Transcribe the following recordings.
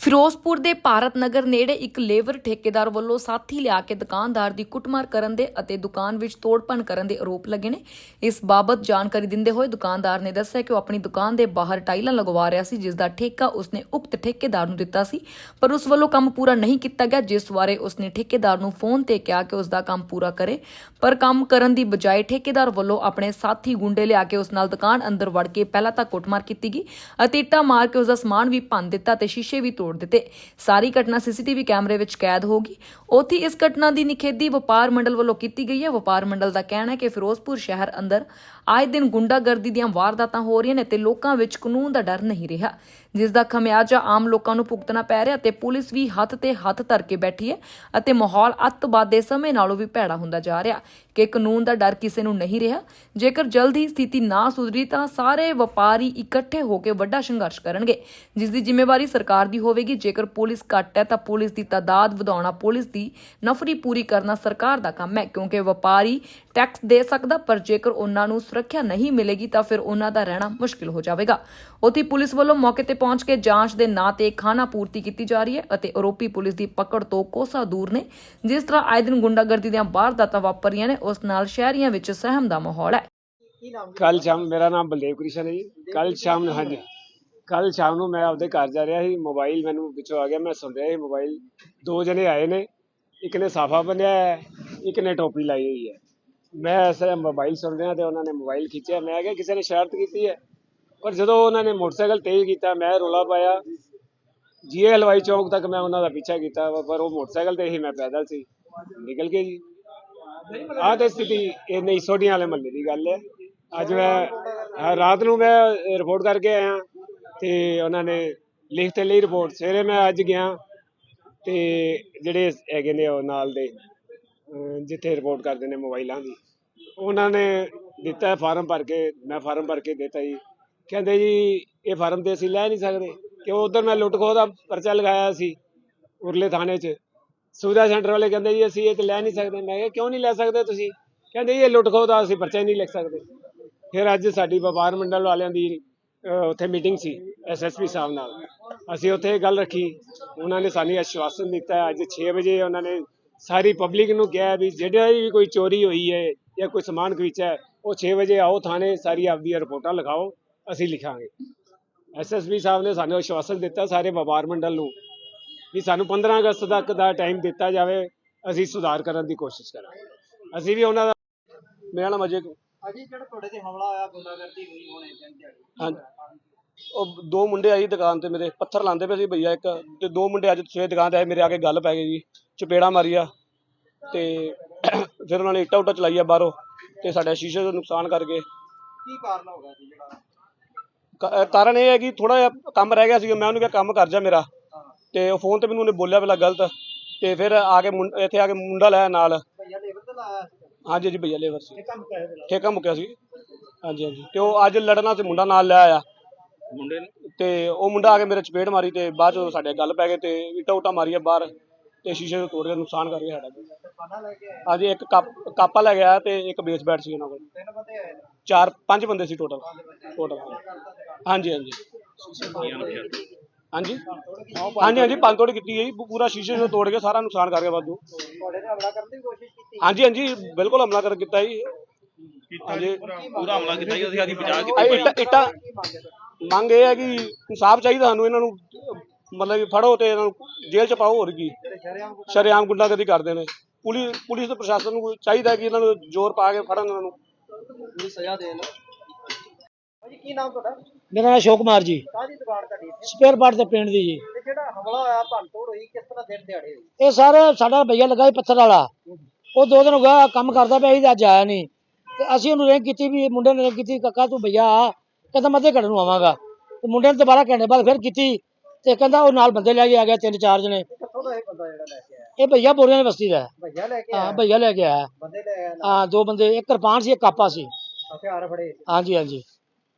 ਫਿਰੋਜ਼ਪੁਰ ਦੇ ਭਾਰਤ ਨਗਰ ਨੇੜੇ ਇੱਕ ਲੇਬਰ ਠੇਕੇਦਾਰ ਵੱਲੋਂ ਸਾਥੀ ਲਿਆ ਕੇ ਦੁਕਾਨਦਾਰ ਦੀ ਕੁੱਟਮਾਰ ਕਰਨ ਦੇ ਅਤੇ ਦੁਕਾਨ ਵਿੱਚ ਤੋੜਪਣ ਕਰਨ ਦੇ ਆਰੋਪ ਲੱਗੇ ਨੇ। ਇਸ ਬਾਬਤ ਜਾਣਕਾਰੀ ਦਿੰਦੇ ਹੋਏ ਦੁਕਾਨਦਾਰ ਨੇ ਦੱਸਿਆ ਕਿ ਉਹ ਆਪਣੀ ਦੁਕਾਨ ਦੇ ਬਾਹਰ ਟਾਈਲਾਂ ਲਗਵਾ ਰਿਹਾ ਸੀ ਜਿਸ ਦਾ ਠੇਕਾ ਉਸਨੇ ਉਕਤ ਠੇਕੇਦਾਰ ਨੂੰ ਦਿੱਤਾ ਸੀ, ਪਰ ਉਸ ਵੱਲੋਂ ਕੰਮ ਪੂਰਾ ਨਹੀਂ ਕੀਤਾ ਗਿਆ, ਜਿਸ ਬਾਰੇ ਉਸਨੇ ਠੇਕੇਦਾਰ ਨੂੰ ਫੋਨ ਤੇ ਕਿਹਾ ਕਿ ਉਸ ਦਾ ਕੰਮ ਪੂਰਾ ਕਰੇ। ਪਰ ਕੰਮ ਕਰਨ ਦੀ ਬਜਾਏ ਠੇਕੇਦਾਰ ਵੱਲੋਂ ਆਪਣੇ ਸਾਥੀ ਗੁੰਡੇ ਲਿਆ ਕੇ ਉਸ ਨਾਲ ਦੁਕਾਨ ਅੰਦਰ ਵੜ ਕੇ ਪਹਿਲਾਂ ਤਾਂ ਕੁੱਟਮਾਰ ਕੀਤੀ ਗਈ ਅਤੇ ਇੱਟਾਂ ਮਾਰ ਕੇ ਉਸ ਦਾ ਸਮਾਨ ਵੀ ਭੰਨ ਦਿੱਤਾ ਤੇ ਸ਼ੀਸ਼ੇ ਵੀ ਤੋੜ ਦਿੱਤੇ। ਸਾਰੀ ਘਟਨਾ ਸੀਸੀਟੀਵੀ ਕੈਮਰੇ ਵਿੱਚ ਕੈਦ ਹੋ ਗਈ। ਉੱਥੇ ਇਸ ਘਟਨਾ ਦੀ ਨਿਖੇਧੀ ਵਪਾਰ ਮੰਡਲ ਵੱਲੋਂ ਕੀਤੀ ਗਈ ਹੈ। ਵਪਾਰ ਮੰਡਲ ਦਾ ਕਹਿਣਾ ਹੈ ਕਿ ਫਿਰੋਜ਼ਪੁਰ ਸ਼ਹਿਰ ਅੰਦਰ ਆਏ ਦਿਨ ਗੁੰਡਾਗਰਦੀ ਦੀਆਂ ਵਾਰਦਾਤਾਂ ਹੋ ਰਹੀਆਂ ਨੇ ਤੇ ਲੋਕਾਂ ਵਿੱਚ ਕਾਨੂੰਨ ਦਾ ਡਰ ਨਹੀਂ ਰਿਹਾ। ਜਿਸ ਦਾ ਖਮਿਆਜਾ ਆਮ ਲੋਕਾਂ ਨੂੰ ਭੁਗਤਣਾ ਪੈ ਰਿਹਾ ਤੇ ਪੁਲਿਸ ਵੀ ਹੱਥ ਤੇ ਹੱਥ ਧਰ ਕੇ ਬੈਠੀ ਹੈ ਅਤੇ ਮਾਹੌਲ ਅੱਤਵਾਦ ਦੇ ਸਮੇਂ ਨਾਲੋਂ ਵੀ ਭੈੜਾ ਹੁੰਦਾ ਜਾ ਰਿਹਾ ਕਿ ਕਾਨੂੰਨ ਦਾ ਡਰ ਕਿਸੇ ਨੂੰ ਨਹੀਂ ਰਿਹਾ। ਜੇਕਰ ਜਲਦ ਹੀ ਸਥਿਤੀ ਨਾ ਸੁਧਰੀ ਤਾਂ ਸਾਰੇ ਵਪਾਰੀ ਇਕੱਠੇ ਹੋ ਕੇ ਵੱਡਾ ਸੰਘਰਸ਼ ਕਰਨਗੇ, ਜਿਸ ਦੀ ਜ਼ਿੰਮੇਵਾਰੀ ਸਰਕਾਰ ਦੀ ਹੋਵੇਗੀ। ਜੇਕਰ ਪੁਲਿਸ ਘੱਟ ਹੈ ਤਾਂ ਪੁਲਿਸ ਦੀ ਤਾਦਾਦ ਵਧਾਉਣਾ, ਪੁਲਿਸ ਦੀ ਨਫਰੀ ਪੂਰੀ ਕਰਨਾ ਸਰਕਾਰ ਦਾ ਕੰਮ ਹੈ, ਕਿਉਂਕਿ ਵਪਾਰੀ ਟੈਕਸ ਦੇ ਸਕਦਾ, ਪਰ ਜੇਕਰ ਉਹਨਾਂ ਨੂੰ ਸੁਰੱਖਿਆ ਨਹੀਂ ਮਿਲੇਗੀ ਤਾਂ ਫਿਰ ਉਹਨਾਂ ਦਾ ਰਹਿਣਾ ਮੁਸ਼ਕਿਲ ਹੋ ਜਾਵੇਗਾ। ਉੱਥੇ ਪੁਲਿਸ ਵੱਲੋਂ ਮੌਕੇ ਤੇ ਪਹੁੰਚ ਕੇ ਜਾਂਚ ਦੇ ਨਾਂ ਤੇ ਖਾਨਾ ਪੂਰਤੀ ਕੀਤੀ ਜਾ ਰਹੀ ਹੈ ਅਤੇ ਆਰੋਪੀ ਪੁਲਿਸ ਦੀ ਪਕੜ ਤੋਂ ਕੋਸਾ ਦੂਰ ਨੇ। ਜਿਸ ਤਰ੍ਹਾਂ ਆਏ ਦਿਨ ਗੁੰਡਾਗਰਦੀ ਦੀਆਂ ਵਾਰਦਾਤਾਂ ਵਾਪਰੀਆਂ ਨੇ, ਉਸ ਨਾਲ ਸ਼ਹਿਰੀਆਂ ਵਿੱਚ ਸਹਿਮ ਦਾ ਮਾਹੌਲ ਹੈ। ਕੱਲ ਸ਼ਾਮ ਮੇਰਾ ਨਾਮ ਬਲਦੇਵ ਕ੍ਰਿਸ਼ਨ ਹੈ ਜੀ। ਕੱਲ ਸ਼ਾਮ ਨੂੰ, ਹਾਂਜੀ। ਕੱਲ ਸ਼ਾਮ ਨੂੰ ਮੈਂ ਆਪਦੇ ਘਰ ਜਾ ਰਿਹਾ ਸੀ। ਮੋਬਾਈਲ ਮੈਨੂੰ ਵਿੱਚੋਂ ਆ ਗਿਆ, ਮੈਂ ਸੁਣ ਰਿਹਾ ਸੀ ਮੋਬਾਈਲ। ਦੋ ਜਣੇ ਆਏ ਨੇ। ਇੱਕ ਨੇ ਸਾਫਾ ਬੰਨਿਆ ਹੈ, ਇੱਕ ਨੇ ਟੋਪੀ ਲਾਈ ਹੋਈ ਹੈ। ਮੈਂ ਐਸੇ ਮੋਬਾਈਲ ਸੁਣ ਰਿਹਾ ਤੇ ਉਹਨਾਂ ਨੇ ਮੋਬਾਈਲ ਖਿੱਚਿਆ। ਮੈਂ ਕਿਹਾ, ਕਿਸੇ ਨੇ ਸ਼ਰਾਰਤ ਕੀਤੀ ਹੈ? ਪਰ ਜਦੋਂ ਉਹਨਾਂ ਨੇ ਮੋਟਰਸਾਈਕਲ ਤੇਜ਼ ਕੀਤਾ, ਮੈਂ ਰੋਲਾ ਪਾਇਆ। ਜੀਏ ਹਲਵਾਈ ਚੌਂਕ ਤੱਕ ਮੈਂ ਉਹਨਾਂ ਦਾ ਪਿੱਛਾ ਕੀਤਾ, ਪਰ ਉਹ ਮੋਟਰਸਾਈਕਲ ਤੇ ਹੀ ਮੈਂ ਪੈਦਲ ਸੀ। ਨਿਕਲ ਗਏ ਜੀ। ਆਹ ਤੇ ਸਥਿਤੀ ਇਹ ਨਹੀਂ ਸੋਢੀਆਂ ਵਾਲੇ ਮਹੱਲੇ ਦੀ ਗੱਲ ਹੈ। ਅੱਜ ਮੈਂ ਰਾਤ ਨੂੰ ਮੈਂ ਰਿਪੋਰਟ ਕਰਕੇ ਆਇਆ ਤੇ ਉਹਨਾਂ ਨੇ ਲਿਖ ਤੇ ਲਈ ਰਿਪੋਰਟ ਸਵੇਰੇ ਮੈਂ ਅੱਜ ਗਿਆ ਤੇ ਜਿਹੜੇ ਹੈਗੇ ਨੇ ਉਹ ਨਾਲ ਦੇ ਜਿੱਥੇ ਰਿਪੋਰਟ ਕਰਦੇ ਨੇ ਮੋਬਾਈਲਾਂ ਦੀ। ਉਹਨਾਂ ਨੇ ਦਿੱਤਾ ਫਾਰਮ ਭਰ ਕੇ, ਮੈਂ ਫਾਰਮ ਭਰ ਕੇ ਦਿੱਤਾ ਜੀ। ਕਹਿੰਦੇ ਜੀ, ਇਹ ਫਾਰਮ ਤੇ ਅਸੀਂ ਲੈ ਨਹੀਂ ਸਕਦੇ। ਕਿ ਉਧਰ ਮੈਂ ਲੁੱਟ ਖੋਹ ਦਾ ਪਰਚਾ ਲਗਾਇਆ ਸੀ, ਉਰਲੇ ਥਾਣੇ 'ਚ। ਸੁਵਿਧਾ ਸੈਂਟਰ ਵਾਲੇ ਕਹਿੰਦੇ ਜੀ, ਅਸੀਂ ਇਹ ਤੇ ਲੈ ਨਹੀਂ ਸਕਦੇ। ਮੈਂ ਕਿਹਾ, ਕਿਉਂ ਨਹੀਂ ਲੈ ਸਕਦੇ ਤੁਸੀਂ? ਕਹਿੰਦੇ ਜੀ, ਇਹ ਲੁੱਟ ਖੋਹ ਦਾ ਅਸੀਂ ਪਰਚਾ ਹੀ ਨਹੀਂ ਲਿਖ ਸਕਦੇ। ਫਿਰ ਅੱਜ ਸਾਡੀ ਵਪਾਰ ਮੰਡਲ ਵਾਲਿਆਂ ਦੀ ਉੱਥੇ ਮੀਟਿੰਗ ਸੀ ਐਸਐਸਪੀ ਸਾਹਿਬ ਨਾਲ। ਅਸੀਂ ਉੱਥੇ ਇਹ ਗੱਲ ਰੱਖੀ। ਉਹਨਾਂ ਨੇ ਸਾਨੂੰ ਆਸ਼ਵਾਸਨ ਦਿੱਤਾ, ਅੱਜ 6 ਵਜੇ ਉਹਨਾਂ ਨੇ ਸਾਰੀ ਪਬਲਿਕ ਨੂੰ ਕਿਹਾ ਵੀ ਜਿਹੜਾ ਵੀ ਕੋਈ ਚੋਰੀ ਹੋਈ ਹੈ ਜਾਂ ਕੋਈ ਸਮਾਨ ਖਰੀਚਾ ਹੈ ਉਹ 6 ਵਜੇ ਆਓ ਥਾਣੇ ਸਾਰੀ ਆਪਦੀਆਂ ਰਿਪੋਰਟਾਂ ਲਿਖਾਓ ਅਸੀਂ ਲਿਖਾਂਗੇ। ਐਸਐਸਪੀ ਸਾਹਿਬ ਨੇ ਸਾਨੂੰ ਆਸ਼ਵਾਸਨ ਦਿੱਤਾ ਸਾਰੇ ਵਪਾਰ ਮੰਡਲ ਨੂੰ ਵੀ ਸਾਨੂੰ 15 ਅਗਸਤ ਤੱਕ ਦਾ ਟਾਈਮ ਦਿੱਤਾ ਜਾਵੇ ਅਸੀਂ ਸੁਧਾਰ ਕਰਨ ਦੀ ਕੋਸ਼ਿਸ਼ ਕਰਾਂਗੇ। ਅਸੀਂ ਵੀ ਉਹਨਾਂ ਦਾ ਮੇਰਾ ਨਾਮ ਅਜੇ ਅਜੀ ਜਿਹੜਾ ਤੁਹਾਡੇ ਤੇ ਹਮਲਾ ਆਇਆ ਗੁੰਡਾਗਰਦੀ ਹੋਈ ਹੋਣੇ ਦਿਨ ਦਿਹਾੜੇ ਹਾਂਜੀ ਉਹ ਦੋ ਮੁੰਡੇ ਆਏ ਦੁਕਾਨ ਤੇ ਮੇਰੇ ਪੱਥਰ ਲਾਉਂਦੇ ਪਏ ਸੀ ਭਈਆ ਇੱਕ ਤੇ ਦੋ ਮੁੰਡੇ ਅੱਜ ਸਵੇਰੇ ਦੁਕਾਨ ਤੇ ਆਏ ਮੇਰੇ ਆ ਕੇ ਗੱਲ ਪੈ ਗਈ ਜੀ ਚਪੇੜਾ ਮਾਰੀਆ ਤੇ ਫਿਰ ਉਹਨਾਂ ਨੇ ਇੱਟਾਂ ਉੱਟਾਂ ਚਲਾਈਆ ਬਾਹਰੋਂ ਤੇ ਸਾਡੇ ਸ਼ੀਸ਼ੇ ਦਾ ਨੁਕਸਾਨ ਕਰ ਗਏ। ਕੀ ਕਾਰਨ ਹੋ ਗਿਆ ਸੀ ਜਿਹੜਾ? ਕ- ਅਹ ਕਾਰਨ ਇਹ ਹੈ ਕਿ ਥੋੜਾ ਜਿਹਾ ਕੰਮ ਰਹਿ ਗਿਆ ਸੀ ਮੈਂ ਉਹਨੂੰ ਕਿਹਾ ਕੰਮ ਕਰ ਜਾ ਮੇਰਾ। ਤੇ ਉਹ ਫੋਨ ਤੇ ਮੈਨੂੰ ਉਹਨੇ ਬੋਲਿਆ ਪਹਿਲਾਂ ਗਲਤ ਤੇ ਫਿਰ ਆ ਕੇ ਮੁੰ- ਇੱਥੇ ਆ ਕੇ ਮੁੰਡਾ ਲਾਇਆ ਨਾਲ। ਭਈਆ ਲੇਬਰ ਤੇ ਲਾਇਆ ਸੀ ਹਾਂਜੀ ਜੀ ਭਈਆ ਲੇਬਰ ਸੀ। ਕੰਮ ਠੇਕਾ ਮੁੱਕਿਆ ਸੀ। ਹਾਂਜੀ ਹਾਂਜੀ। ਤੇ ਉਹ ਅੱਜ ਲੜਨਾ ਤੇ ਮੁੰਡਾ ਨਾਲ ਲਿਆ ਆ ਮੁੰਡੇ ਤੇ ਉਹ ਮੁੰਡਾ ਆ ਕੇ ਮੇਰੇ ਚਪੇੜ ਮਾਰੀ ਤੇ ਬਾਅਦ ਚ ਸਾਡੇ ਗੱਲ ਪੈ ਗਏ ਤੇ ਇੱਟਾਂ ਉੱਟਾਂ ਮਾਰੀਆਂ ਬਾਹਰ ਤੇ ਸ਼ੀਸ਼ੇ ਤੋਂ ਤੋੜ ਕੇ ਨੁਕਸਾਨ ਕਰ ਗਿਆ ਸਾਡਾ ਹਾਂਜੀ ਇੱਕ ਕੱਪ ਕਾਪਾ ਲੈ ਗਿਆ ਤੇ ਇੱਕ ਬੇਸ ਬੈਟ ਸੀ ਉਹਨਾਂ ਕੋਲ। ਤਿੰਨ ਬੰਦੇ ਆਏ ਨੇ ਚਾਰ ਪੰਜ ਬੰਦੇ ਸੀ ਟੋਟਲ ਟੋਟਲ ਹਾਂਜੀ ਹਾਂਜੀ। ਹਾਂਜੀ? ਹਾਂਜੀ ਹਾਂਜੀ ਪੰਜ ਤੋੜ ਕੀਤੀ ਗਈ। ਪੂਰਾ ਸ਼ੀਸ਼ੇ ਨੂੰ ਤੋੜ ਕੇ ਸਾਰਾ ਨੁਕਸਾਨ ਕਰ ਗਿਆ ਵਾਧੂ। ਤੁਹਾਡੇ ਤੇ ਹਮਲਾ ਕਰਨ ਦੀ ਕੋਸ਼ਿਸ਼ ਕੀਤੀ ਹਾਂਜੀ ਹਾਂਜੀ ਬਿਲਕੁਲ ਹਮਲਾ ਕਰ ਕੀਤਾ ਜੀ। ਹਾਂਜੀ। ਪੂਰਾ ਹਮਲਾ ਕੀਤਾ ਜੀ ਅਸੀਂ ਆਦੀ ਬਚਾ ਆ ਇੱਟਾਂ ਮੰਗ ਇਹ ਹੈ ਕਿ ਇਨਸਾਫ ਚਾਹੀਦਾ ਸਾਨੂੰ ਇਹਨਾਂ ਨੂੰ ਮਤਲਬ ਕਿ ਫੜੋ ਤੇ ਇਹਨਾਂ ਨੂੰ ਜੇਲ੍ਹ ਚ ਪਾਓ ਹੋਰ ਕੀ। ਸ਼ਰਿਆਮ ਗੁੰਡਾਗਰਦੀ ਕਰਦੇ ਨੇ। ਪੁਲਿਸ ਪੁਲਿਸ ਤੇ ਪ੍ਰਸ਼ਾਸਨ ਨੂੰ ਚਾਹੀਦਾ ਕਿ ਇਹਨਾਂ ਨੂੰ ਜ਼ੋਰ ਪਾ ਕੇ ਫੜਨ ਇਹਨਾਂ ਨੂੰ। ਦੀ ਸਜ਼ਾ ਦੇਣ? ਭਾਜੀ ਕੀ ਨਾਮ ਤੁਹਾਡਾ? ਮੇਰਾ ਨਾਮ ਅਸ਼ੋਕ ਕੁਮਾਰ ਜੀ। ਕਾਹਦੀ ਦੁਕਾਨ ਤੁਹਾਡੀ ਇੱਥੇ? ਸਪੇਅਰ ਪਾਰਟ ਦੇ ਪਿੰਡ ਦੀ ਜੀ। ਤੇ ਜਿਹੜਾ ਹਮਲਾ ਹੋਇਆ ਭੰਨ ਤੋੜ ਹੋਈ ਕਿਸ ਤਰ੍ਹਾਂ ਦਿਨ ਦਿਹਾੜੇ ਹੋਈ ਇਹ ਸਰ ਸਾਡਾ ਭਈਆ ਲੱਗਾ ਸੀ ਪੱਥਰ ਵਾਲਾ। ਉਹ ਦੋ ਦਿਨ ਹੋ ਗਿਆ ਕੰਮ ਕਰਦਾ ਪਿਆ ਸੀ ਤੇ ਅੱਜ ਆਇਆ ਨਹੀਂ। ਤੇ ਅਸੀਂ ਉਹਨੂੰ ਰੇਂਗ ਕੀਤੀ ਵੀ ਮੁੰਡੇ ਨੇ ਰੇਂਗ ਕੀਤੀ ਕਾਕਾ ਤੂੰ ਭਈਆ ਆ। ਕਹਿੰਦਾ ਮੈਂ ਅੱਧੇ ਘੰਟੇ ਨੂੰ ਆਵਾਂਗਾ। ਤੇ ਮੁੰਡੇ ਨੇ ਦੁਬਾਰਾ ਘੰਟੇ ਬਾਅਦ ਫਿਰ ਕੀਤੀ ਤੇ ਕਹਿੰਦਾ ਉਹ ਨਾਲ ਬੰਦੇ ਲੈ ਕੇ ਆ ਗਿਆ ਤਿੰਨ ਚਾਰ ਜਣੇ। ਕਿੱਥੋਂ ਦਾ ਇਹ ਬੰਦਾ ਜਿਹੜਾ ਲੈ ਕੇ ਆਇਆ? ਇਹ ਭਈਆ ਬੋਰੀਆਂ ਦੀ ਬਸਤੀ ਦਾ ਹੈ। ਭਈਆ ਲੈ ਕੇ ਹਾਂ ਆਇਆ? ਭਈਆ ਲੈ ਕੇ ਆਇਆ। ਬੰਦੇ ਲੈ ਆਇਆ ਨਾਲ? ਹਾਂ ਦੋ ਬੰਦੇ ਇੱਕ ਕਿਰਪਾਨ ਸੀ ਇੱਕ ਕਾਪਾ ਸੀ। ਹਥਿਆਰ ਫੜੇ ਹਾਂਜੀ ਹਾਂਜੀ।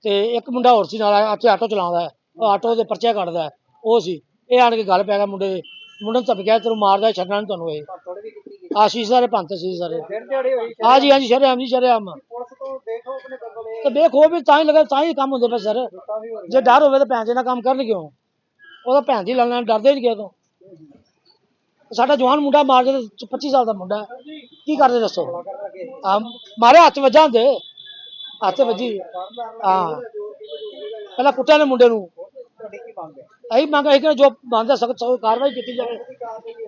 ਤੇ ਇੱਕ ਮੁੰਡਾ ਹੋਰ ਸੀ ਨਾਲ ਇੱਥੇ ਆਟੋ ਚਲਾਉਂਦਾ ਹੈ। ਉਹ ਆਟੋ ਦੇ ਪਰਚੇ ਕੱਢਦਾ ਹੈ। ਉਹ ਸੀ। ਇਹ ਆਣ ਕੇ ਗੱਲ ਪੈ ਗਿਆ ਮੁੰਡੇ ਦੇ। ਮੁੰਡੇ ਨੂੰ ਧਮਕਿਆ ਤੈਨੂੰ ਮਾਰਦਾ ਛੱਡਣਾ ਨੀ ਤੁਹਾਨੂੰ ਇਹ। ਵੀ ਆਸ਼ੀਸ਼ ਸਾਰੇ ਭੰਤ ਸੀ ਸਾਰੇ। ਦਿਨ ਦਿਹਾੜੇ ਹੋਈ ਹਾਂਜੀ ਹਾਂਜੀ ਸ਼ਰੇਆਮ ਜੀ ਸ਼ਰੇਆਮ। ਪੁਲਿਸ ਤੋਂ ਦੇਖੋ ਆਪਣੇ ਬੰਦੇ ਤੇ ਵੇਖੋ ਵੀ ਤਾਂ ਹੀ ਲਗਾ ਤਾਂ ਹੀ ਕੰਮ ਹੁੰਦੇ ਪਏ ਸਰ। ਵੀ ਹੋ ਜੇ ਡਰ ਹੋਵੇ ਤਾਂ ਭੈਣ ਦੇ ਨਾਲ ਕੰਮ ਕਰਨ ਕਿਉਂ? ਉਹਦਾ ਭੈਣ ਦੀ ਲੜਨਾ ਡਰਦੇ ਨਹੀਂ ਤੋਂ। ਸਾਡਾ ਜਵਾਨ ਮੁੰਡਾ ਮਾਰ ਕੇ 25 ਸਾਲ ਦਾ ਮੁੰਡਾ ਹੈ। ਕੀ ਕਰਦੇ ਦੱਸੋ? ਆ। ਮਾਰੇ ਹੱਥ ਵੱਜਾਂ ਦੇ। ਹੱਥ ਵੱਜੀ। ਹਾਂ। ਪਹਿਲਾਂ ਕੁੱਟਿਆ ਨੇ ਮੁੰਡੇ ਨੂੰ। ਅਸੀਂ ਮੰਗ ਅਸੀਂ ਕਿ ਜੋ ਬੰਦਾ ਸਖਤ ਸਖਤ ਕਾਰਵਾਈ ਕੀਤੀ ਜਾਵੇ।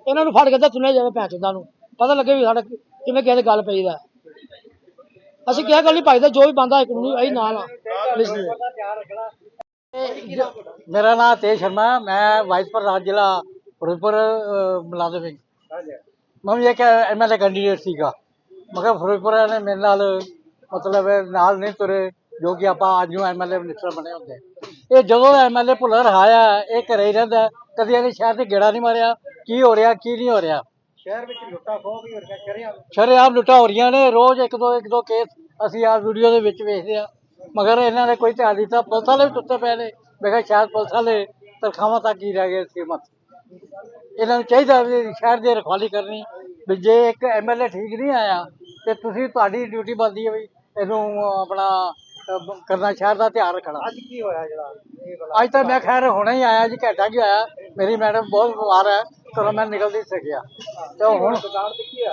ਇਹਨਾਂ ਨੂੰ ਫੜ ਕੇ ਤਾਂ ਚੁਣਿਆ ਜਾਵੇ ਭੈਣ ਚੋਦਾਂ ਨੂੰ। ਪਤਾ ਲੱਗੇ ਵੀ ਸਾਡਾ ਕਿਵੇਂ ਕਿਸੇ ਦੀ ਗੱਲ ਪਈ ਦਾ ਅਸੀਂ ਕਿਹਾ ਗੱਲ ਨਹੀਂ ਭਾਈਦਾ ਜੋ ਵੀ ਬੰਦਾ ਕਾਨੂੰਨੀ ਅਸੀਂ ਨਾਲ ਆ। ਮੇਰਾ ਨਾਮ ਤੇਜ ਸ਼ਰਮਾ, ਮੈਂ ਵਾਈਸ ਪ੍ਰਧਾਨ ਜ਼ਿਲ੍ਹਾ ਫਿਰੋਜ਼ਪੁਰ ਮੁਲਾਜ਼ਮ ਸਿੰਘ ਮੈਂ ਵੀ ਇੱਕ ਐਮਐਲਏ ਕੈਂਡੀਡੇਟ ਸੀਗਾ। ਮਗਰ ਫਿਰੋਜ਼ਪੁਰ ਨੇ ਮੇਰੇ ਨਾਲ ਮਤਲਬ ਨਾਲ ਨਹੀਂ ਤੁਰੇ, ਜੋ ਕਿ ਆਪਾਂ ਅੱਜ ਨੂੰ ਐਮਐਲਏ ਮਿਨਿਸਟਰ ਬਣੇ ਹੁੰਦੇ। ਇਹ ਜਦੋਂ ਦਾ ਐਮਐਲਏ ਭੁੱਲਰ ਆਇਆ ਇਹ ਘਰੇ ਹੀ ਰਹਿੰਦਾ, ਕਦੀ ਇਹਨੇ ਸ਼ਹਿਰ ਤੇ ਗੇੜਾ ਨਹੀਂ ਮਾਰਿਆ, ਕੀ ਹੋ ਰਿਹਾ, ਕੀ ਨਹੀਂ ਹੋ ਰਿਹਾ। ਸ਼ਹਿਰ ਵਿੱਚ ਲੁੱਟਾ ਖੋਹ ਵੀ ਹੋ ਰਿਹਾ ਸ਼ਰਿਆ ਸ਼ਰੇਆਮ ਲੁੱਟਾਂ ਹੋ ਰਹੀਆਂ ਨੇ ਰੋਜ਼ ਇੱਕ ਦੋ ਇੱਕ ਦੋ ਕੇਸ ਅਸੀਂ ਆ ਵੀਡੀਓ ਦੇ ਵਿੱਚ ਵੇਖਦੇ ਆ ਮਗਰ ਇਹਨਾਂ ਨੇ ਕੋਈ ਧਿਆਨ ਦਿੱਤਾ ਪੁਲਿਸ ਵਾਲੇ ਵੀ ਟੁੱਟੇ ਪਏ ਨੇ। ਮੈਂ ਕਿਹਾ ਸ਼ਾਇਦ ਪੁਲਿਸ ਵਾਲੇ ਤਰਖਾਵਾਂ ਤੱਕ ਹੀ ਰਹਿ ਗਏ ਸੀਮਤ ਇਹਨਾਂ ਨੂੰ ਚਾਹੀਦਾ ਵੀ ਸ਼ਹਿਰ ਦੀ ਰਖਵਾਲੀ ਕਰਨੀ। ਵੀ ਜੇ ਇੱਕ ਐਮਐਲਏ ਠੀਕ ਨਹੀਂ ਆਇਆ ਤੇ ਤੁਸੀਂ ਤੁਹਾਡੀ ਡਿਊਟੀ ਬਣਦੀ ਹੈ ਵੀ ਇਹਨੂੰ ਆਪਣਾ ਕਰਨਾ ਸ਼ਹਿਰ ਦਾ ਧਿਆਨ ਰੱਖਣਾ। ਅੱਜ ਕੀ ਹੋਇਆ ਜਿਹੜਾ ਅੱਜ ਤਾਂ ਮੈਂ ਖੈਰ ਹੁਣੇ ਹੀ ਆਇਆ ਜੀ ਘੰਟਾ ਕੀ ਆਇਆ। ਮੇਰੀ ਮੈਡਮ ਬਹੁਤ ਬਿਮਾਰ ਹੈ। ਚਲੋ ਮੈਂ ਨਿਕਲ ਨਹੀਂ ਸਕਿਆ ਤੇ ਹੁਣ ਦੁਕਾਨ ਤੇ ਕੀ ਆ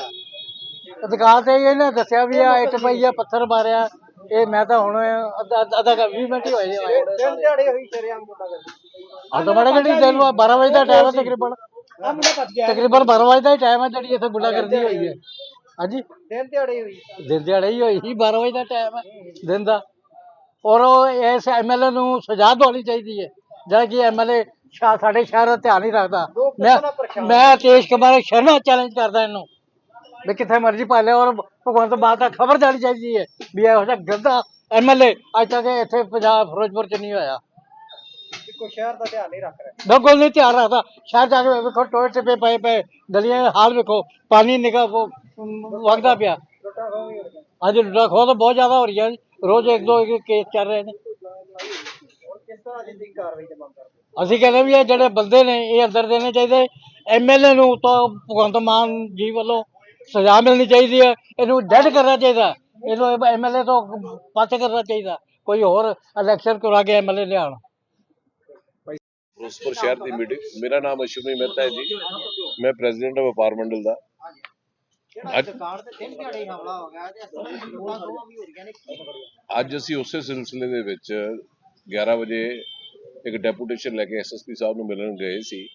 ਦੁਕਾਨ ਤੇ ਇਹਨੇ ਦੱਸਿਆ ਵੀ ਆ ਇੱਟ ਪਈ ਆ ਪੱਥਰ ਮਾਰਿਆ। ਇਹ ਮੈਂ ਤਾਂ ਹੁਣ ਅੱਧਾ ਅੱਧਾ ਕੁ 20 ਮਿੰਟ ਹੀ ਹੋਏ ਨੇ ਆਏ ਦਿਨ ਦਿਹਾੜੇ ਹੋਈ ਸ਼ਰਿਆ ਮੁੰਡਾ ਕਰ ਆ ਤਾਂ ਬੜਾ ਗੱਡੀ ਦਿਨ ਵਾ 12 ਵਜੇ ਦਾ ਟਾਈਮ ਹੈ ਤਕਰੀਬਨ। ਆ ਮੁੰਡਾ ਭੱਜ ਗਿਆ। ਤਕਰੀਬਨ 12 ਵਜੇ ਦਾ ਹੀ ਟਾਈਮ ਹੈ ਜਿਹੜੀ ਇੱਥੇ ਗੁੰਡਾਗਰਦੀ ਹੋਈ ਹੈ। ਹਾਂਜੀ? ਦਿਨ ਦਿਹਾੜੇ ਹੋਈ। ਦਿਨ ਦਿਹਾੜੇ ਹੀ ਹੋਈ ਸੀ 12 ਵਜੇ ਦਾ ਟਾਈਮ ਹੈ ਦਿਨ ਦਾ। ਔਰ ਉਹ ਇਸ ਐਮਐਲਏ ਨੂੰ ਸਜ਼ਾ ਦਿਵਾਉਣੀ ਚਾਹੀਦੀ ਹੈ। ਜਿਹੜਾ ਕਿ ਐਮਐਲਏ ਸਾਡੇ ਸ਼ਹਿਰ ਦਾ ਧਿਆਨ ਨਹੀਂ ਰੱਖਦਾ। ਮੈਂ ਮੈਂ ਤੇਜ ਕੁਮਾਰ ਸ਼ਰਮਾ ਚੈਲੰਜ ਕਰਦਾ ਇਹਨੂੰ। ਵੀ ਕਿੱਥੇ ਮਰਜ਼ੀ ਪਾ ਲਿਆ ਔਰ ਭਗਵੰਤ ਮਾਨ ਦਾ ਖਬਰ ਜਾਣੀ ਚਾਹੀਦੀ ਹੈ ਵੀ ਇਹੋ ਜਿਹਾ ਗੰਦਾ ਐਮਐਲਏ ਅੱਜ ਤੱਕ ਇੱਥੇ ਪੰਜਾਬ ਫਿਰੋਜ਼ਪੁਰ ਚ ਨਹੀਂ ਹੋਇਆ। ਕਿ ਕੋਈ ਸ਼ਹਿਰ ਦਾ ਧਿਆਨ ਨਹੀਂ ਰੱਖ ਰਿਹਾ। ਬਿਲਕੁਲ ਨਹੀਂ ਧਿਆਨ ਰੱਖਦਾ। ਸ਼ਹਿਰ ਜਾ ਕੇ ਵੇਖੋ ਟੋਏ ਟਿੱਪੇ ਪਏ ਪਏ ਗਲੀਆਂ ਹਾਲ ਵੇਖੋ ਪਾਣੀ ਨਿਕਾ ਵਗਦਾ ਪਿਆ। ਹੋ ਰਿਹਾ ਅੱਜ ਲੁੱਟਾਂ ਖੋਹ ਤਾਂ ਬਹੁਤ ਜ਼ਿਆਦਾ ਹੋ ਰਹੀਆਂ ਜੀ ਰੋਜ਼ ਇੱਕ ਦੋ ਕੇਸ ਚੱਲ ਰਹੇ ਨੇ। ਹੁਣ ਕਿਸ ਤਰ੍ਹਾਂ ਦੀ ਕਾਰਵਾਈ ਤੇ ਮੰਗ ਕਰਦੇ ਅਸੀਂ ਕਹਿੰਦੇ ਵੀ ਇਹ ਜਿਹੜੇ ਬੰਦੇ ਨੇ, ਇਹ ਅੰਦਰ ਦੇਣੇ ਚਾਹੀਦੇ। ਐਮਐਲਏ ਨੂੰ ਤਾਂ ਭਗਵੰਤ ਮਾਨ ਜੀ ਵੱਲੋਂ ਸਜ਼ਾ ਮਿਲਣੀ ਚਾਹੀਦੀ ਹੈ। ਇਹਨੂੰ ਡੈਡ ਕਰਨਾ ਚਾਹੀਦਾ। ਇਹਨੂੰ ਐਮਐਲਏ ਤੋਂ ਪਾਸੇ ਕਰਨਾ ਚਾਹੀਦਾ। ਕੋਈ ਹੋਰ ਇਲੈਕਸ਼ਨ ਕਰਾ ਕੇ ਐਮਐਲਏ ਲਿਆਉਣ। ਫਿਰੋਜ਼ਪੁਰ ਸ਼ਹਿਰ ਦੀ ਮੀਟਿੰਗ ਮੇਰਾ ਨਾਮ ਅਸ਼ਵਨੀ ਮਹਿਤਾ ਹੈ ਜੀ। ਮੈਂ ਪ੍ਰੈਜ਼ੀਡੈਂਟ ਆਫ ਵਪਾਰ ਮੰਡਲ ਦਾ। ਅੱਜ ਅੱਜ ਅਸੀਂ ਉਸੇ ਸਿਲਸਿਲੇ ਦੇ ਵਿੱਚ 11 ਵਜੇ ਇੱਕ ਡੈਪੂਟੇਸ਼ਨ ਲੈ ਕੇ ਐਸਐਸਪੀ ਸਾਹਿਬ ਨੂੰ ਮਿਲਣ ਗਏ ਸੀ।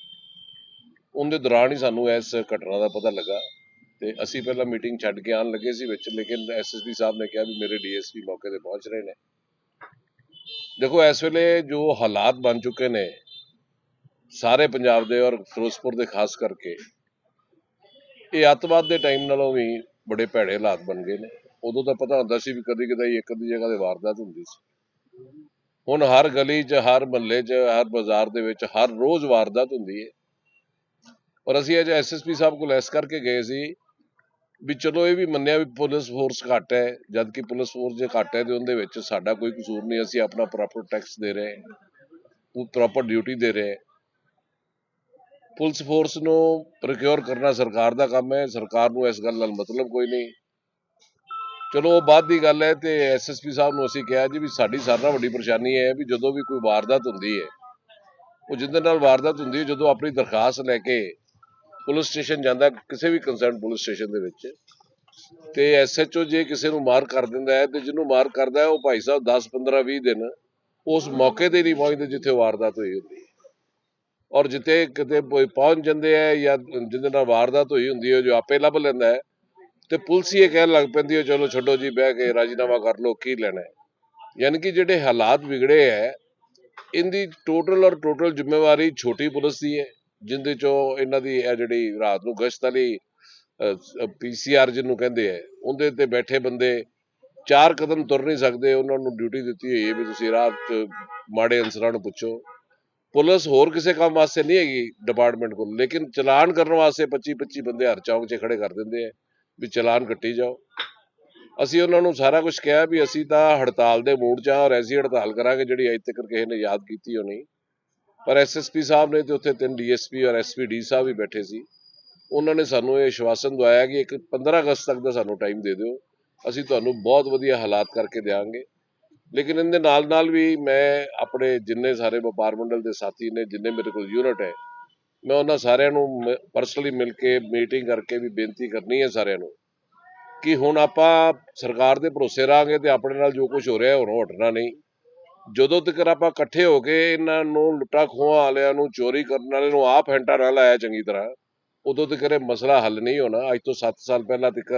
ਉਹਦੇ ਦੌਰਾਨ ਹੀ ਸਾਨੂੰ ਇਸ ਘਟਨਾ ਦਾ ਪਤਾ ਲੱਗਾ ਤੇ ਅਸੀਂ ਪਹਿਲਾਂ ਮੀਟਿੰਗ ਛੱਡ ਕੇ ਆਉਣ ਲੱਗੇ ਸੀ ਵਿੱਚ, ਲੇਕਿਨ ਐਸਐਸਪੀ ਸਾਹਿਬ ਨੇ ਕਿਹਾ ਵੀ ਮੇਰੇ ਡੀਐਸਪੀ ਮੌਕੇ ਤੇ ਪਹੁੰਚ ਰਹੇ ਨੇ। ਦੇਖੋ, ਇਸ ਵੇਲੇ ਜੋ ਹਾਲਾਤ ਬਣ ਚੁੱਕੇ ਨੇ, ਸਾਰੇ ਪੰਜਾਬ ਦੇ ਔਰ ਫਿਰੋਜ਼ਪੁਰ ਦੇ ਖਾਸ ਕਰਕੇ, ਇਹ ਅੱਤਵਾਦ ਦੇ ਟਾਈਮ ਨਾਲੋਂ ਵੀ ਬੜੇ ਭੈੜੇ ਹਾਲਾਤ ਬਣ ਗਏ ਨੇ। ਉਦੋਂ ਤਾਂ ਪਤਾ ਹੁੰਦਾ ਸੀ ਵੀ ਕਦੀ ਕਦਾਈ ਇੱਕ ਅੱਧੀ ਜਗ੍ਹਾ ਤੇ ਵਾਰਦਾਤ ਹੁੰਦੀ ਸੀ। ਹੁਣ ਹਰ ਗਲੀ 'ਚ, ਹਰ ਮਹੱਲੇ 'ਚ, ਹਰ ਬਾਜ਼ਾਰ ਦੇ ਵਿੱਚ ਹਰ ਰੋਜ਼ ਵਾਰਦਾਤ ਹੁੰਦੀ ਹੈ ਔਰ ਅਸੀਂ ਅੱਜ ਐਸਐਸਪੀ ਸਾਹਿਬ ਕੋਲ ਇਸ ਕਰਕੇ ਗਏ ਸੀ ਵੀ ਚਲੋ ਇਹ ਵੀ ਮੰਨਿਆ ਵੀ ਪੁਲਿਸ ਫੋਰਸ ਘੱਟ ਹੈ ਜਦ ਕਿ ਪੁਲਿਸ ਫੋਰਸ ਜੇ ਘੱਟ ਹੈ ਤੇ ਉਹਦੇ ਵਿੱਚ ਸਾਡਾ ਕੋਈ ਕਸੂਰ ਨਹੀਂ, ਅਸੀਂ ਆਪਣਾ ਪ੍ਰੋਪਰ ਟੈਕਸ ਦੇ ਰਹੇ ਹਾਂ ਪ੍ਰੋਪਰ ਡਿਊਟੀ ਦੇ ਰਹੇ ਪੁਲਿਸ ਫੋਰਸ ਨੂੰ ਪ੍ਰੋਕਿਉਰ ਕਰਨਾ ਸਰਕਾਰ ਦਾ ਕੰਮ ਹੈ, ਸਰਕਾਰ ਨੂੰ ਇਸ ਗੱਲ ਨਾਲ ਮਤਲਬ ਕੋਈ ਨਹੀਂ। ਚਲੋ, ਉਹ ਬਾਅਦ ਦੀ ਗੱਲ ਹੈ ਤੇ ਐਸਐਸਪੀ ਸਾਹਿਬ ਨੂੰ ਅਸੀਂ ਕਿਹਾ ਜੀ ਵੀ ਸਾਡੀ ਸਾਰਿਆਂ ਨਾਲੋਂ ਵੱਡੀ ਪਰੇਸ਼ਾਨੀ ਇਹ ਹੈ ਵੀ ਜਦੋਂ ਵੀ ਕੋਈ ਵਾਰਦਾਤ ਹੁੰਦੀ ਹੈ, ਉਹ ਜਿਹਦੇ ਨਾਲ ਵਾਰਦਾਤ ਹੁੰਦੀ ਹੈ, ਜਦੋਂ ਆਪਣੀ ਦਰਖਾਸਤ ਲੈ ਕੇ ਪੁਲਿਸ ਸਟੇਸ਼ਨ ਜਾਂਦਾ ਕਿਸੇ ਵੀ ਕੰਸਰਨ ਪੁਲਿਸ ਸਟੇਸ਼ਨ ਦੇ ਵਿੱਚ, ਤੇ ਐਸਐਚਓ ਜੇ ਕਿਸੇ ਨੂੰ ਮਾਰ ਕਰ ਦਿੰਦਾ ਹੈ ਤੇ ਜਿਹਨੂੰ ਮਾਰ ਕਰਦਾ ਹੈ, ਉਹ ਭਾਈ ਸਾਹਿਬ 10 15 20 ਦਿਨ ਉਸ ਮੌਕੇ ਤੇ ਨਹੀਂ ਪਹੁੰਚਦੇ ਜਿੱਥੇ ਵਾਰਦਾਤ ਹੋਈ ਹੁੰਦੀ ਹੈ। ਔਰ ਜਿੱਥੇ ਕਿਤੇ ਪਹੁੰਚ ਜਾਂਦੇ ਆ ਜਾਂ ਜਿਹਦੇ ਨਾਲ ਵਾਰਦਾਤ ਹੋਈ ਹੁੰਦੀ ਹੈ ਜੋ ਆਪੇ ਲੱਭ ਲੈਂਦਾ ਹੈ ਤੇ ਪੁਲਿਸ ਹੀ ਇਹ ਕਹਿਣ ਲੱਗ ਪੈਂਦੀ ਹੈ, ਚਲੋ ਛੱਡੋ ਜੀ, ਬਹਿ ਕੇ ਰਾਜੀਨਾਮਾ ਕਰ ਲਓ, ਕੀ ਲੈਣਾ ਯਾਨੀ ਕਿ ਜਿਹੜੇ ਹਾਲਾਤ ਵਿਗੜੇ ਹੈ, ਇਹਦੀ ਟੋਟਲ ਔਰ ਟੋਟਲ ਜ਼ਿੰਮੇਵਾਰੀ ਛੋਟੀ ਪੁਲਿਸ ਦੀ ਹੈ, ਜਿੰਦੇ ਚੋਂ ਇਹਨਾਂ ਦੀ ਇਹ ਜਿਹੜੀ ਰਾਤ ਨੂੰ ਗਸ਼ਤ ਵਾਲੀ ਪੀਸੀਆਰ ਜਿਹਨੂੰ ਕਹਿੰਦੇ ਆ ਉਹਦੇ ਤੇ ਬੈਠੇ ਬੰਦੇ ਚਾਰ ਕਦਮ ਤੁਰ ਨਹੀਂ ਸਕਦੇ, ਉਹਨਾਂ ਨੂੰ ਡਿਊਟੀ ਦਿੱਤੀ ਹੋਈ ਹੈ ਵੀ ਤੁਸੀਂ ਰਾਤ ਮਾੜੇ ਅਨਸਰਾਂ ਨੂੰ ਪੁੱਛੋ। ਪੁਲਿਸ ਹੋਰ ਕਿਸੇ ਕੰਮ ਵਾਸਤੇ ਨਹੀਂ ਹੈਗੀ ਡਿਪਾਰਟਮੈਂਟ ਕੋਲ, ਲੇਕਿਨ ਚਲਾਨ ਕਰਨ ਵਾਸਤੇ 25 25 ਬੰਦੇ ਹਰ ਚੌਂਕ 'ਚ ਖੜੇ ਕਰ ਦਿੰਦੇ ਆ ਵੀ ਚਲਾਨ ਕੱਟੀ ਜਾਓ। ਅਸੀਂ ਉਹਨਾਂ ਨੂੰ ਸਾਰਾ ਕੁਝ ਕਿਹਾ ਵੀ ਅਸੀਂ ਤਾਂ ਹੜਤਾਲ ਦੇ ਮੂਡ 'ਚ ਆ ਔਰ ਐਸੀ ਹੜਤਾਲ ਕਰਾਂਗੇ ਜਿਹੜੀ ਅਜੇ ਤੱਕ ਕਿਸੇ ਨੇ ਯਾਦ ਕੀਤੀ ਹੋ ਨਹੀਂ ਪਰ ਐਸਐਸਪੀ ਸਾਹਿਬ ਨੇ ਤੇ ਉੱਥੇ ਤਿੰਨ ਡੀਐਸਪੀ ਔਰ ਐਸਪੀਡੀ ਸਾਹਿਬ ਵੀ ਬੈਠੇ ਸੀ। ਉਹਨਾਂ ਨੇ ਸਾਨੂੰ ਇਹ ਆਸ਼ਵਾਸਨ ਦਵਾਇਆ ਕਿ ਇੱਕ 15 ਅਗਸਤ ਤੱਕ ਦਾ ਸਾਨੂੰ ਟਾਈਮ ਦੇ ਦਿਓ। ਅਸੀਂ ਤੁਹਾਨੂੰ ਬਹੁਤ ਵਧੀਆ ਹਾਲਾਤ ਕਰਕੇ ਦੇਵਾਂਗੇ ਲੇਕਿਨ ਇਹਦੇ ਨਾਲ ਨਾਲ ਵੀ ਮੈਂ ਆਪਣੇ ਜਿੰਨੇ ਸਾਰੇ ਵਪਾਰ ਮੰਡਲ ਦੇ ਸਾਥੀ ਨੇ, ਜਿੰਨੇ ਮੇਰੇ ਕੋਲ ਯੂਨਿਟ ਹੈ ਮੈਂ ਉਹਨਾਂ ਸਾਰਿਆਂ ਨੂੰ ਪਰਸਨਲੀ ਮਿਲ ਕੇ ਮੀਟਿੰਗ ਕਰਕੇ ਵੀ ਬੇਨਤੀ ਕਰਨੀ ਹੈ ਸਾਰਿਆਂ ਨੂੰ ਕਿ ਹੁਣ ਆਪਾਂ ਸਰਕਾਰ ਦੇ ਭਰੋਸੇ ਰਹਾਂਗੇ ਤੇ ਆਪਣੇ ਨਾਲ ਜੋ ਕੁਝ ਹੋ ਰਿਹਾ ਹੁਣ ਹਟਣਾ ਨਹੀਂ। ਜਦੋਂ ਤੱਕ ਆਪਾਂ ਇਕੱਠੇ ਹੋ ਕੇ ਇਹਨਾਂ ਨੂੰ ਲੁੱਟਾ ਖੋਹਾਂ ਵਾਲਿਆਂ ਨੂੰ ਚੋਰੀ ਕਰਨ ਵਾਲਿਆਂ ਨੂੰ ਆਪ ਹੈਂਟਾ ਨਾ ਲਾਇਆ ਚੰਗੀ ਤਰ੍ਹਾਂ, ਉਦੋਂ ਤੱਕ ਇਹ ਮਸਲਾ ਹੱਲ ਨਹੀਂ ਹੋਣਾ। ਅੱਜ ਤੋਂ 7 ਸਾਲ ਪਹਿਲਾਂ ਤੱਕ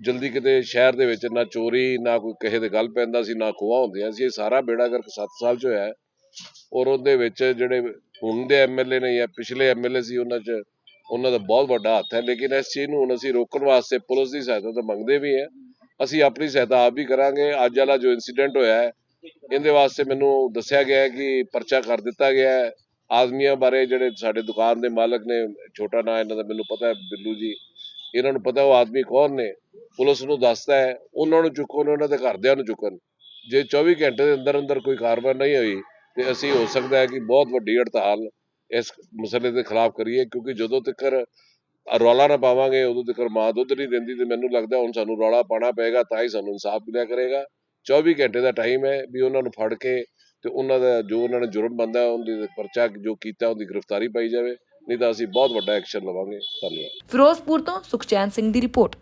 ਜਲਦੀ ਕਿਤੇ ਸ਼ਹਿਰ ਦੇ ਵਿੱਚ ਨਾ ਚੋਰੀ, ਨਾ ਕੋਈ ਕਿਸੇ ਦੇ ਗੱਲ ਪੈਂਦਾ ਸੀ, ਨਾ ਖੋਹਾਂ ਹੁੰਦੀਆਂ ਸੀ। ਇਹ ਸਾਰਾ ਬੇੜਾ ਕਰਕੇ 7 ਸਾਲ ਚ ਹੋਇਆ ਔਰ ਉਹਦੇ ਵਿੱਚ ਜਿਹੜੇ ਹੁਣ ਦੇ ਐਮਐਲਏ ਨੇ ਜਾਂ ਪਿਛਲੇ ਐਮਐਲਏ ਸੀ ਉਹਨਾਂ 'ਚ, ਉਹਨਾਂ ਦਾ ਬਹੁਤ ਵੱਡਾ ਹੱਥ ਹੈ, ਲੇਕਿਨ ਇਸ ਚੀਜ਼ ਨੂੰ ਹੁਣ ਅਸੀਂ ਰੋਕਣ ਵਾਸਤੇ ਪੁਲਿਸ ਦੀ ਸਹਾਇਤਾ ਤਾਂ ਮੰਗਦੇ ਵੀ ਹੈ। ਅਸੀਂ ਆਪਣੀ ਸਹਾਇਤਾ ਆਪ ਵੀ ਕਰਾਂਗੇ। ਅੱਜ ਵਾਲਾ ਜੋ ਇਨਸੀਡੈਂਟ ਹੋਇਆ ਹੈ, ਇਹਦੇ ਵਾਸਤੇ ਮੈਨੂੰ ਦੱਸਿਆ ਗਿਆ ਹੈ ਕਿ ਪਰਚਾ ਕਰ ਦਿੱਤਾ ਗਿਆ ਹੈ। ਆਦਮੀਆਂ ਬਾਰੇ ਜਿਹੜੇ ਸਾਡੇ ਦੁਕਾਨ ਦੇ ਮਾਲਕ ਨੇ, ਛੋਟਾ ਨਾਂ ਇਹਨਾਂ ਦਾ ਮੈਨੂੰ ਪਤਾ ਹੈ, ਬਿੱਲੂ ਜੀ। ਇਹਨਾਂ ਨੂੰ ਪਤਾ ਉਹ ਆਦਮੀ ਕੌਣ ਨੇ? ਪੁਲਿਸ ਨੂੰ ਦੱਸਦਾ ਹੈ। ਉਹਨਾਂ ਨੂੰ ਚੁੱਕਣ ਉਹਨਾਂ ਦੇ ਘਰਦਿਆਂ ਨੂੰ ਚੁੱਕਣ। ਜੇ 24 ਘੰਟੇ ਦੇ ਅੰਦਰ ਅੰਦਰ ਕੋਈ ਕਾਰਵਾਈ ਨਹੀਂ ਹੋਈ ਤੇ ਅਸੀਂ ਹੋ ਸਕਦਾ ਹੈ ਕਿ ਬਹੁਤ ਵੱਡੀ ਹੜਤਾਲ ਇਸ ਮਸਲੇ ਦੇ ਖਿਲਾਫ ਕਰੀਏ, ਕਿਉਂਕਿ ਜਦੋਂ ਤੱਕ ਰੌਲਾ ਨਾ ਪਾਵਾਂਗੇ, ਉਦੋਂ ਤੱਕ ਮਾਂ ਦੁੱਧ ਨਹੀਂ ਦਿੰਦੀ ਤੇ ਮੈਨੂੰ ਲੱਗਦਾ ਹੁਣ ਸਾਨੂੰ ਰੌਲਾ ਪਾਣਾ ਪਏਗਾ, ਤਾਂ ਹੀ ਸਾਨੂੰ ਇਨਸਾਫ ਮਿਲਿਆ ਕਰੇਗਾ। 24 ਘੰਟੇ ਦਾ ਟਾਈਮ ਹੈ ਵੀ ਉਹਨਾਂ ਨੂੰ ਫੜ ਕੇ ਤੇ ਉਹਨਾਂ ਦਾ ਜੋ ਉਹਨਾਂ ਨੇ ਜੁਰਮ ਬੰਦਾ ਉਹਦੇ ਪਰਚਾ ਜੋ ਕੀਤਾ, ਉਹਦੀ ਗ੍ਰਿਫਤਾਰੀ ਪਾਈ ਜਾਵੇ, ਨਹੀਂ ਤਾਂ ਅਸੀਂ ਬਹੁਤ ਵੱਡਾ ਐਕਸ਼ਨ ਲਵਾਂਗੇ। ਧੰਨਵਾਦ। ਫਿਰੋਜ਼ਪੁਰ ਤੋਂ ਸੁਖਚੈਨ ਸਿੰਘ ਦੀ ਰਿਪੋਰਟ।